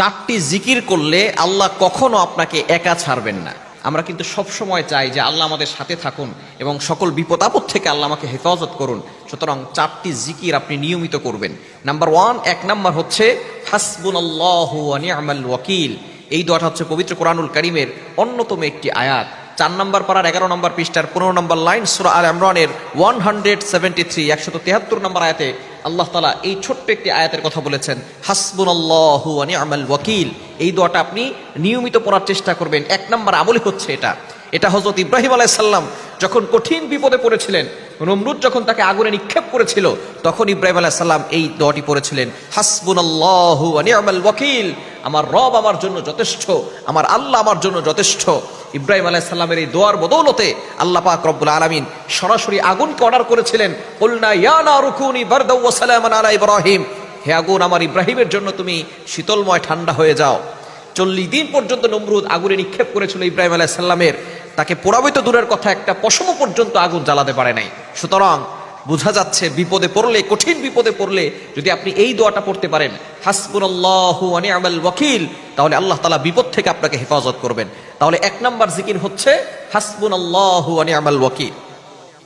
চারটি জিকির করলে আল্লাহ কখনো আপনাকে একা ছাড়বেন না। আমরা কিন্তু সব সময় চাই যে আল্লাহ আমাদের সাথে থাকুন এবং সকল বিপদ আপদ থেকে আল্লাহ আমাকে হেফাজত করুন। সুতরাং চারটি জিকির আপনি নিয়মিত করবেন। নাম্বার ওয়ান, এক নাম্বার হচ্ছে নিয়ামাল ওয়াকিল। এই দোয়াটা হচ্ছে পবিত্র কোরআনুল করিমের অন্যতম একটি আয়াত। চার নম্বর পাড়ার এগারো নম্বর পৃষ্ঠার পনেরো নম্বর লাইন সুরা আল ইমরানের ওয়ান হান্ড্রেড সেভেন্টি থ্রি একশত তেহাত্তর নম্বর আয়াতে আল্লাহ তালা এই ছোট্ট একটি আয়াতের কথা বলেছেন হাসবুন আল্লাহ আমাল ওয়াকিল। এই দোয়াটা আপনি নিয়মিত পড়ার চেষ্টা করবেন। এক নম্বর আমলে হচ্ছে এটা। এটা হজরত ইব্রাহিম আলাইসাল্লাম যখন কঠিন বিপদে পড়েছিলেন, নমরুদ যখন তাকে আগুনে নিক্ষেপ করেছিল, তখন ইব্রাহিম আলাইসাল্লাম এই দোয়াটি পড়েছিলেন হাসবুন আল্লাহ আমাল ওয়াকিল। আমার রব আমার জন্য যথেষ্ট, আমার আল্লাহ আমার জন্য যথেষ্ট। ইব্রাহিম আলাইসাল্লামের এই দোয়ার বদৌলতে আল্লাহ পাক রব্বুল আলমিন সরাসরি আগুনকে অর্ডার করেছিলেন। ইব্রাহিম। হে আগুন আমার ইব্রাহিমের জন্য তুমি শীতলময় ঠান্ডা হয়ে যাও। চল্লিশ দিন পর্যন্ত নমরুদ আগুনে নিক্ষেপ করেছিল ইব্রাহিম আলাইসাল্লামের তাকে পোড়াবিত দূরের কথা, একটা পশম পর্যন্ত আগুন জ্বালাতে পারে নাই। সুতরাং বোঝা যাচ্ছে বিপদে পড়লে, কঠিন বিপদে পড়লে যদি আপনি এই দোয়াটা পড়তে পারেন, হাসবুনাল্লাহু ওয়া নি'মাল ওয়াকিল, তাহলে আল্লাহ তালা বিপদ থেকে আপনাকে হেফাজত করবেন। তাহলে এক নাম্বার জিকির হচ্ছে হাসবুনাল্লাহু ওয়া নি'মাল ওয়াকিল।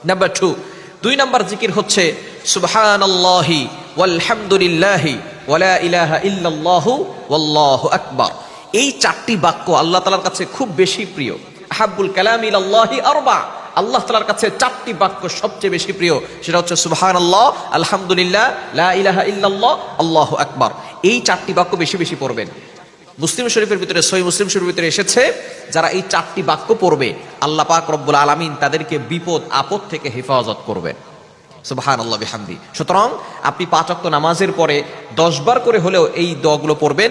Number two. দুই নাম্বার জিকির হচ্ছে সুবহানাল্লাহি ওয়ালহামদুলিল্লাহি ওয়ালা ইলাহা ইল্লাল্লাহু ওয়াল্লাহু আকবার। এই চারটি বাক্য আল্লাহ তাআলার কাছে খুব বেশি প্রিয়। আহাব্বুল কালামি ইলাল্লাহি আরবা। আল্লাহ তালার কাছে চারটি বাক্য সবচেয়ে বেশি প্রিয়। সেটা হচ্ছে সুবাহান আল্লাহ আলহামদুলিল্লাহ, লা ইলাহা ইল্লাল্লাহ, আল্লাহ আকবার। এই চারটি বাক্য বেশি বেশি পড়বেন। মুসলিম শরীফের ভিতরে সই মুসলিম শরীফের ভিতরে এসেছে, যারা এই চারটি বাক্য পড়বে, আল্লাহ পাক রব্বুল আলমিন তাদেরকে বিপদ, আপদ থেকে হেফাজত করবেন সুবাহান আল্লাহ বিহামদি। সুতরাং আপনি পাঁচ অক্ত নামাজের পরে দশ বার করে হলেও এই দগুলো পড়বেন।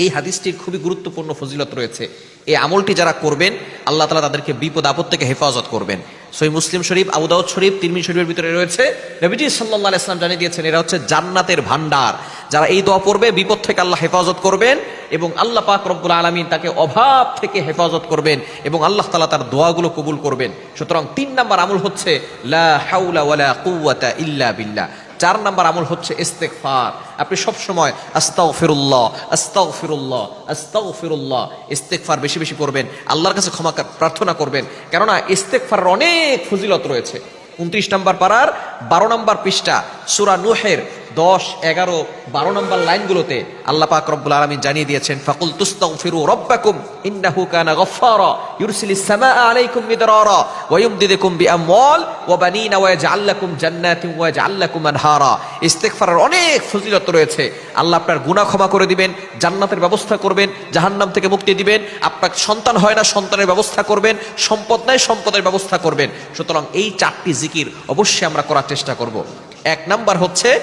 এই হাদিসটির খুবই গুরুত্বপূর্ণ ফজিলত রয়েছে। এই আমলটি যারা করবেন, আল্লাহ তালা তাদেরকে বিপদ আপদ থেকে হেফাজত করবেন। সই মুসলিম শরীফ আবুদাউদ শরীফ তিরমিন শরীফের ভিতরে রয়েছে। নবীজি সাল্লাহ ইসলাম জানিয়ে দিয়েছেন, এরা হচ্ছে জান্নাতের ভান্ডার যারা এই দোয়া পড়বে, বিপদ থেকে আল্লাহ হেফাজত করবেন এবং আল্লাহ পাক রব্বুল আলমিন তাকে অভাব থেকে হেফাজত করবেন এবং আল্লাহ তালা তার দোয়াগুলো কবুল করবেন। সুতরাং তিন নাম্বার আমল হচ্ছে, লা হাউলা ওয়ালা কুওয়াতা ইল্লা বিল্লাহ। চার নাম্বার আমল হচ্ছে ইস্তেকফার আপনি সবসময় আস্তাও ফিরুল্লাহ আস্তাও ফিরুল্লাহ আস্তাও ফিরুল্লাহ ইস্তেকফার বেশি বেশি করবেন, আল্লাহর কাছে ক্ষমা প্রার্থনা করবেন। কেননা ইস্তেকফারের অনেক ফজিলত রয়েছে। উনত্রিশ নম্বর পাড়ার বারো নম্বর পৃষ্ঠা, সুরা নুহের দশ, এগারো, বারো নম্বর লাইনগুলোতে আল্লাহ পাক রব্বুল আলমী জানিয়ে দিয়েছেন, ফাকুল তুস্তাগফিরু রব্বাকুম, ইন্নাহু কানা গফফারা, ইউরসিলিস সামাআ আলাইকুম মিদরারা, ওয়া ইউমদিদুকুম বিআমওয়াল, ওয়া বানিনা, ওয়া ইয়াজআল লাকুম জান্নাতিন, ওয়া ইয়াজআল লাকুম আনহারা। ইস্তেগফারের অনেক ফজিলত রয়েছে। আল্লাহ আপনার গুনাহ ক্ষমা করে দিবেন, জান্নাতের ব্যবস্থা করবেন, জাহান্নাম থেকে মুক্তি দিবেন, আপনার সন্তান হয় না, সন্তানের ব্যবস্থা করবেন, সম্পদ নাই, সম্পদের ব্যবস্থা করবেন। সুতরাং এই চারটি জিকির অবশ্যই আমরা করার চেষ্টা করব। এক নাম্বার হচ্ছে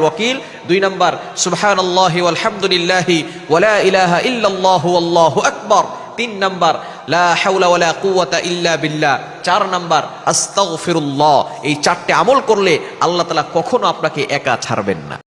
ওয়াকিল। দুই নাম্বার সুবহান আল্লাহি তিন নাম্বার, লা ইল্লা বিল্লাহ। চার নাম্বার, আস্তাগফিরুল্লাহ। এই চারটে আমল করলে আল্লাহ তাআলা কখনো আপনাকে একা ছাড়বেন না।